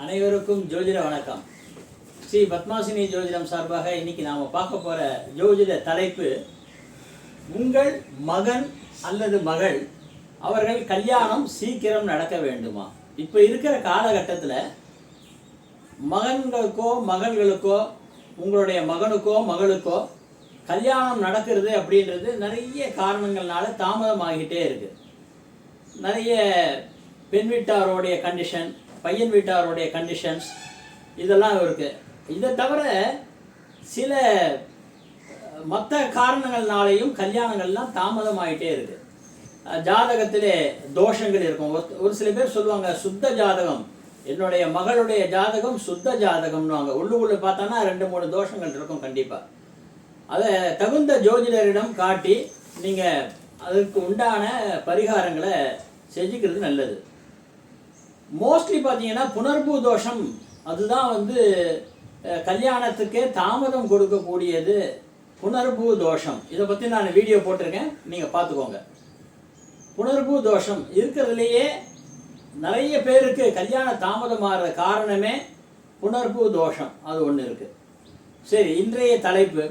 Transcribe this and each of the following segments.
அனைவருக்கும் ஜோதிட வணக்கம். ஸ்ரீ பத்மாசினி ஜோதிடம் சார்பாக இன்னைக்கு நாம பார்க்க போற ஜோதிட தலைப்பு உங்கள் மகன் அல்லது மகள் அவர்கள் கல்யாணம் சீக்கிரம் நடக்க வேண்டுமா? இப்போ இருக்கிற காலகட்டத்தில் மகன்களுக்கோ மகள்களுக்கோ உங்களுடைய மகனுக்கோ மகளுக்கோ கல்யாணம் நடக்கிறது அப்படின்றது நிறைய காரணங்கள்னால தாமதமாகிட்டே இருக்கு. நிறைய பெண் வீட்டாரோடைய கண்டிஷன் பையன் வீட்டாருடைய கண்டிஷன்ஸ் இதெல்லாம் இருக்குது இதை தவிர சில மற்ற காரணங்கள்னாலேயும் கல்யாணங்கள்லாம் தாமதமாயிட்டே இருக்குது ஜாதகத்திலே தோஷங்கள் இருக்கும். ஒரு- ஒரு சில பேர் சொல்லுவாங்க சுத்த ஜாதகம். என்னுடைய மகளுடைய ஜாதகம் சுத்த ஜாதகம்னுவாங்க. உள்ளுக்குள்ளே பார்த்தோன்னா ரெண்டு மூணு தோஷங்கள் இருக்கும் கண்டிப்பாக அதை தகுந்த ஜோதிடரிடம் காட்டி நீங்கள் அதுக்கு உண்டான பரிகாரங்களை செஞ்சுக்கிறது நல்லது. மோஸ்ட்லி பார்த்தீங்கன்னா புனர்பூ தோஷம். அதுதான் வந்து கல்யாணத்துக்கே தாமதம் கொடுக்கக்கூடியது புனர்பூ தோஷம். இதை பற்றி நான் வீடியோ போட்டிருக்கேன். நீங்கள் பார்த்துக்கோங்க. புனர்பூ தோஷம் இருக்கிறதுலையே நிறைய பேருக்கு கல்யாண தாமதமாகிற காரணமே புனர்பூ தோஷம். அது ஒன்று இருக்குது சரி இன்றைய தலைப்பு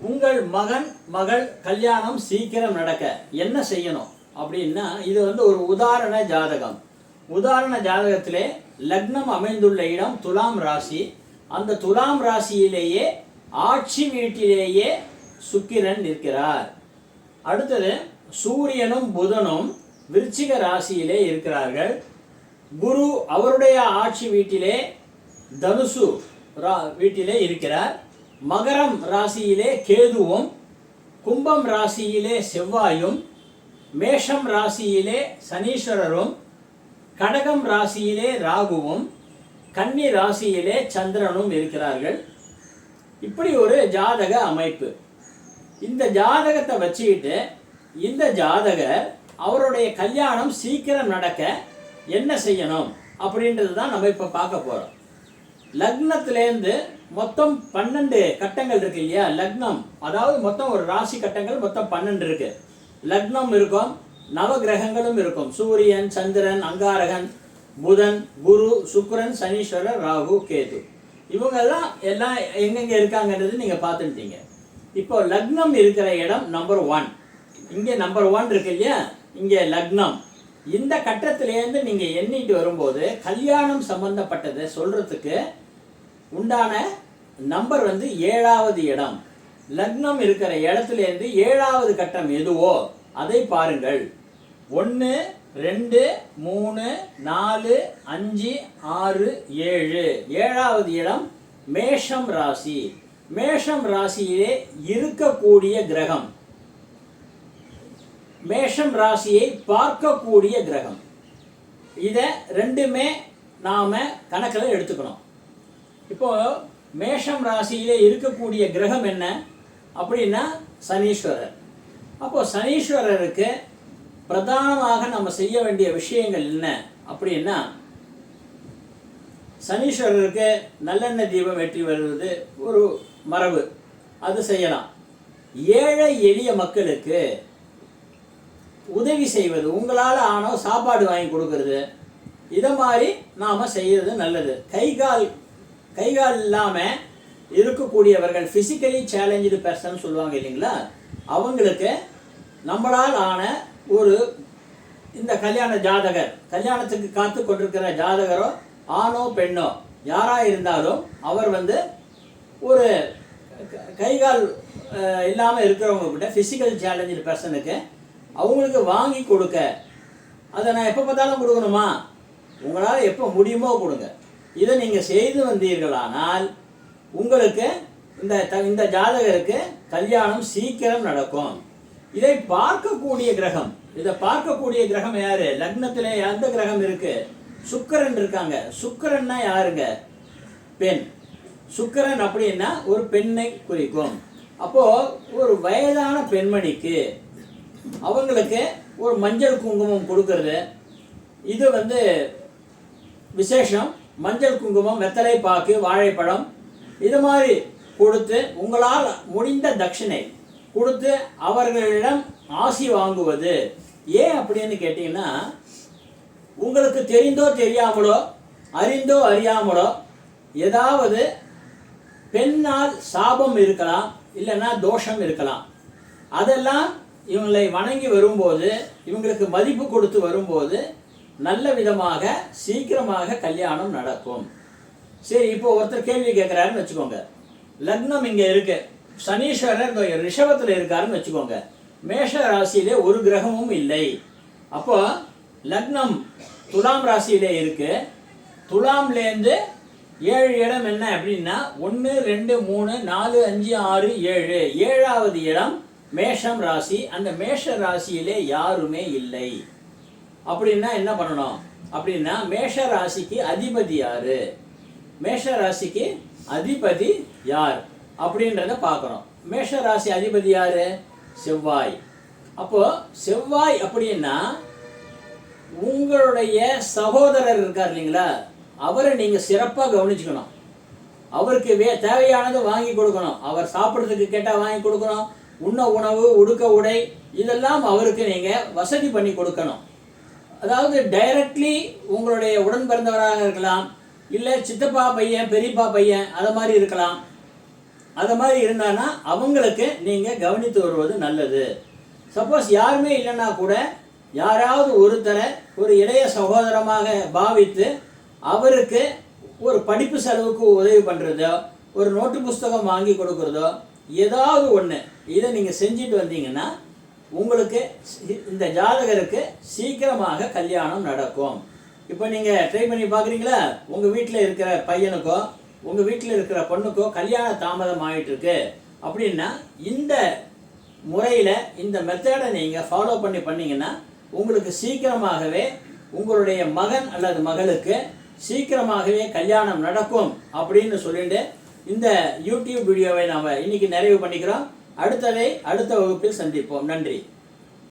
உங்கள் மகன் மகள் கல்யாணம் சீக்கிரம் நடக்க என்ன செய்யணும்? அப்படின்னா இது வந்து ஒரு உதாரண ஜாதகம். உதாரண ஜாதகத்திலே லக்னம் அமைந்துள்ள இடம் துலாம் ராசி. அந்த துலாம் ராசியிலேயே ஆட்சி வீட்டிலேயே சுக்கிரன் நிற்கிறார். அடுத்தது சூரியனும் புதனும் விருச்சிக ராசியிலே இருக்கிறார்கள். குரு அவருடைய ஆட்சி வீட்டிலே தனுசு ரா- வீட்டிலே இருக்கிறார். மகரம் ராசியிலே கேதுவும் கும்பம் ராசியிலே செவ்வாயும் மேஷம் ராசியிலே சனீஸ்வரரும் கடகம் ராசியிலே ராகுவும் கன்னி ராசியிலே சந்திரனும் இருக்கிறார்கள். இப்படி ஒரு ஜாதக அமைப்பு. இந்த ஜாதகத்தை வச்சுக்கிட்டு இந்த ஜாதகர் அவருடைய கல்யாணம் சீக்கிரம் நடக்க என்ன செய்யணும் அப்படின்றது தான் நம்ம இப்போ பார்க்க போகிறோம் லக்னத்திலேருந்து மொத்தம் பன்னெண்டு கட்டங்கள் இருக்கு இல்லையா? லக்னம். அதாவது மொத்தம் ஒரு ராசி கட்டங்கள் மொத்தம் பன்னெண்டு இருக்கு. லக்னம் இருக்கும் நவ கிரகங்களும் இருக்கும். சூரியன் சந்திரன் அங்காரகன் புதன் குரு சுக்கரன் சனீஸ்வரர் ராகு கேது. இவங்கெல்லாம் எல்லாம் எங்கெங்கே இருக்காங்கன்றது நீங்கள் பார்த்துட்டீங்க. இப்போ லக்னம் இருக்கிற இடம் நம்பர் ஒன் இங்கே நம்பர் ஒன் இருக்கு இல்லையா? இங்கே லக்னம். இந்த கட்டத்திலேருந்து நீங்கள் எண்ணிட்டு வரும்போது கல்யாணம் சம்பந்தப்பட்டதை சொல்கிறதுக்கு உண்டான நம்பர் வந்து ஏழாவது இடம். லக்னம் இருக்கிற இடத்துலேருந்து ஏழாவது கட்டம் எதுவோ? அதை பாருங்கள். ஒன்று ரெண்டு மூணு நாலு அஞ்சு ஆறு ஏழு. ஏழாவது இடம் மேஷம் ராசி. மேஷம் ராசியிலே இருக்கக்கூடிய கிரகம். மேஷம் ராசியை பார்க்கக்கூடிய கிரகம். இதை ரெண்டுமே நாம் கணக்கில் எடுத்துக்கணும். இப்போ மேஷம் ராசியிலே இருக்கக்கூடிய கிரகம் என்ன? அப்படின்னா சனீஸ்வரர். அப்போ சனீஸ்வரருக்கு பிரதானமாக நம்ம செய்ய வேண்டிய விஷயங்கள் என்ன? அப்படின்னா சனீஸ்வரருக்கு நல்லெண்ணெய் தீபம் வெற்றி வருவது ஒரு மரபு. அது செய்யலாம். ஏழை எளிய மக்களுக்கு உதவி செய்வது உங்களால் ஆனோ சாப்பாடு வாங்கி கொடுக்கறது இதை மாதிரி நாம் செய்கிறது நல்லது. கை கால் கை கால் இல்லாமல் இருக்கக்கூடியவர்கள் ஃபிசிக்கலி சேலஞ்சு பர்சன் சொல்லுவாங்க இல்லைங்களா? அவங்களுக்கு நம்மளால் ஆன ஒரு இந்த கல்யாண ஜாதகர் கல்யாணத்துக்கு காத்து கொண்டிருக்கிற ஜாதகரோ ஆணோ பெண்ணோ யாராக இருந்தாலும் அவர் வந்து ஒரு க- கைகால் இல்லாமல் இருக்கிறவங்க கிட்ட ஃபிசிக்கல் சேலஞ்சு பர்சனுக்கு அவங்களுக்கு வாங்கி கொடுக்க. அதை நான் எப்போ பார்த்தாலும் கொடுக்கணுமா? உங்களால் எப்போ முடியுமோ கொடுங்க. இதை நீங்கள் செய்து வந்தீர்களானால் உங்களுக்கு இந்த த- இந்த ஜாதகருக்கு கல்யாணம் சீக்கிரம் நடக்கும். இதை பார்க்கக்கூடிய கிரகம் இதை பார்க்கக்கூடிய கிரகம் யாரு? லக்னத்திலே எந்த கிரகம் இருக்கு? சுக்கரன் இருக்காங்க. சுக்கிரன்னா யாருங்க? பெண். சுக்கரன் அப்படின்னா ஒரு பெண்ணை குறிக்கும். அப்போ ஒரு வயதான பெண்மணிக்கு அவங்களுக்கு ஒரு மஞ்சள் குங்குமம் கொடுக்கறது. இது வந்து விசேஷம். மஞ்சள் குங்குமம் வெத்தலை பாக்கு வாழைப்பழம். இது மாதிரி கொடுத்து உங்களால் முடிந்த தட்சிணை கொடுத்து அவர்களிடம் ஆசி வாங்குவது. ஏன் அப்படின்னு கேட்டிங்கன்னா உங்களுக்கு தெரிந்தோ தெரியாமலோ அறிந்தோ அறியாமலோ ஏதாவது பெண்ணால் சாபம் இருக்கலாம் இல்லைன்னா தோஷம் இருக்கலாம். அதெல்லாம் இவங்களை வணங்கி வரும்போது இவங்களுக்கு மதிப்பு கொடுத்து வரும்போது நல்ல விதமாக சீக்கிரமாக கல்யாணம் நடக்கும். சரி இப்போ ஒருத்தர் கேள்வி கேட்குறாருன்னு வச்சுக்கோங்க. லக்னம் இங்கே இருக்கு. சனீஸ்வரர் ரிஷபத்தில் இருக்காருன்னு வச்சுக்கோங்க. மேஷ ராசியிலே ஒரு கிரகமும் இல்லை. அப்போ லக்னம் துலாம் ராசியிலே இருக்கு. துலாம்லேருந்து ஏழு இடம் என்ன அப்படின்னா ஒன்று ரெண்டு மூணு நாலு அஞ்சு ஆறு ஏழு. ஏழாவது இடம் மேஷம் ராசி. அந்த மேஷ ராசியிலே யாருமே இல்லை. அப்படின்னா என்ன பண்ணணும்? அப்படின்னா மேஷ ராசிக்கு அதிபதி யாரு? மேஷ ராசிக்கு அதிபதி யார்? அப்படின்றத பார்க்குறோம் மேஷ ராசி அதிபதி யாரு? செவ்வாய். அப்போ செவ்வாய் அப்படின்னா உங்களுடைய சகோதரர் இருக்கார் இல்லைங்களா? அவரை நீங்கள் சிறப்பாக கவனிச்சுக்கணும். அவருக்கு வே தேவையானதை வாங்கி கொடுக்கணும். அவர் சாப்பிட்றதுக்கு கேட்டால் வாங்கி கொடுக்கணும். உண்ண உணவு உடுக்க உடை இதெல்லாம் அவருக்கு நீங்கள் வசதி பண்ணி கொடுக்கணும். அதாவது டைரக்ட்லி உங்களுடைய உடன் பிறந்தவராக இருக்கலாம். இல்லை சித்தப்பா பையன் பெரியப்பா பையன் அதை மாதிரி இருக்கலாம். அந்த மாதிரி இருந்தானா அவங்களுக்கு நீங்கள் கவனித்து வருவது நல்லது. சப்போஸ் யாருமே இல்லைன்னா கூட யாராவது ஒருத்தரை ஒரு இளைய சகோதரமாக பாவித்து அவருக்கு ஒரு படிப்பு செலவுக்கு உதவி பண்ணுறதோ ஒரு நோட்டு புஸ்தகம் வாங்கி கொடுக்குறதோ ஏதாவது ஒன்று இதை நீங்கள் செஞ்சுட்டு வந்தீங்கன்னா உங்களுக்கு இந்த ஜாதகருக்கு சீக்கிரமாக கல்யாணம் நடக்கும். இப்போ நீங்கள் ட்ரை பண்ணி பார்க்குறீங்களா? உங்கள் வீட்டில் இருக்கிற பையனுக்கோ உங்கள் வீட்டில் இருக்கிற பொண்ணுக்கோ கல்யாண தாமதம் ஆகிட்டு இருக்கு அப்படின்னா இந்த முறையில் இந்த மெத்தடை நீங்கள் ஃபாலோ பண்ணி பண்ணீங்கன்னா உங்களுக்கு சீக்கிரமாகவே உங்களுடைய மகன் அல்லது மகளுக்கு சீக்கிரமாகவே கல்யாணம் நடக்கும் அப்படின்னு சொல்லிட்டு இந்த யூடியூப் வீடியோவை நாம் இன்னைக்கு நிறைவு பண்ணிக்கிறோம். அடுத்ததை அடுத்த வகுப்பில் சந்திப்போம். நன்றி.